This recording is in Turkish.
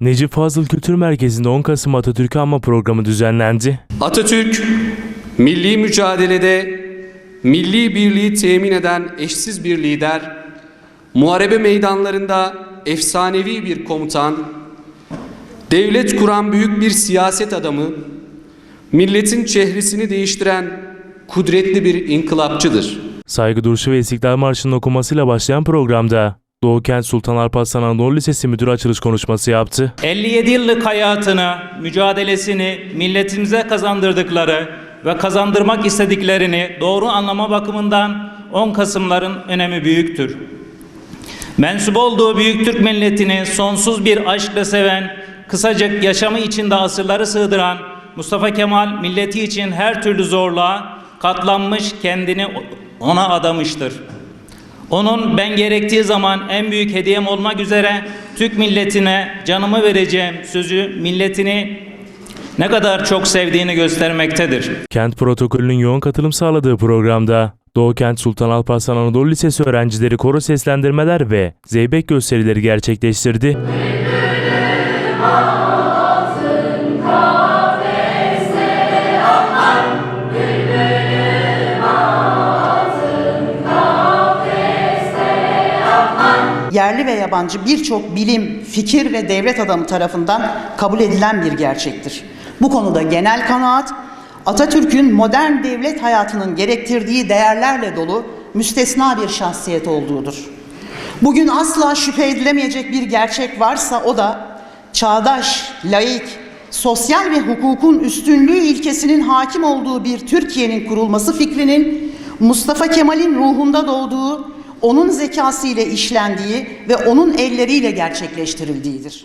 Necip Fazıl Kültür Merkezi'nde 10 Kasım Atatürk'ü anma programı düzenlendi. Atatürk, milli mücadelede milli birliği temin eden eşsiz bir lider, muharebe meydanlarında efsanevi bir komutan, devlet kuran büyük bir siyaset adamı, milletin çehresini değiştiren kudretli bir inkılapçıdır. Saygı duruşu ve İstiklal Marşı'nın okunmasıyla başlayan programda Doğu Sultan Alparslan Anadolu Lisesi Müdürü açılış konuşması yaptı. 57 yıllık hayatını, mücadelesini milletimize kazandırdıkları ve kazandırmak istediklerini doğru anlama bakımından 10 Kasımların önemi büyüktür. Mensup olduğu büyük Türk milletini sonsuz bir aşkla seven, kısacık yaşamı içinde asırları sığdıran Mustafa Kemal milleti için her türlü zorluğa katlanmış kendini ona adamıştır. Onun ben gerektiği zaman en büyük hediyem olmak üzere Türk milletine canımı vereceğim sözü milletini ne kadar çok sevdiğini göstermektedir. Kent protokolünün yoğun katılım sağladığı programda Doğu Kent Sultan Alparslan Anadolu Lisesi öğrencileri koro seslendirmeler ve zeybek gösterileri gerçekleştirdi. Yerli ve yabancı birçok bilim, fikir ve devlet adamı tarafından kabul edilen bir gerçektir. Bu konuda genel kanaat Atatürk'ün modern devlet hayatının gerektirdiği değerlerle dolu müstesna bir şahsiyet olduğudur. Bugün asla şüphe edilemeyecek bir gerçek varsa o da çağdaş, laik, sosyal ve hukukun üstünlüğü ilkesinin hakim olduğu bir Türkiye'nin kurulması fikrinin Mustafa Kemal'in ruhunda doğduğu, onun zekası ile işlendiği ve onun elleriyle gerçekleştirildiğidir.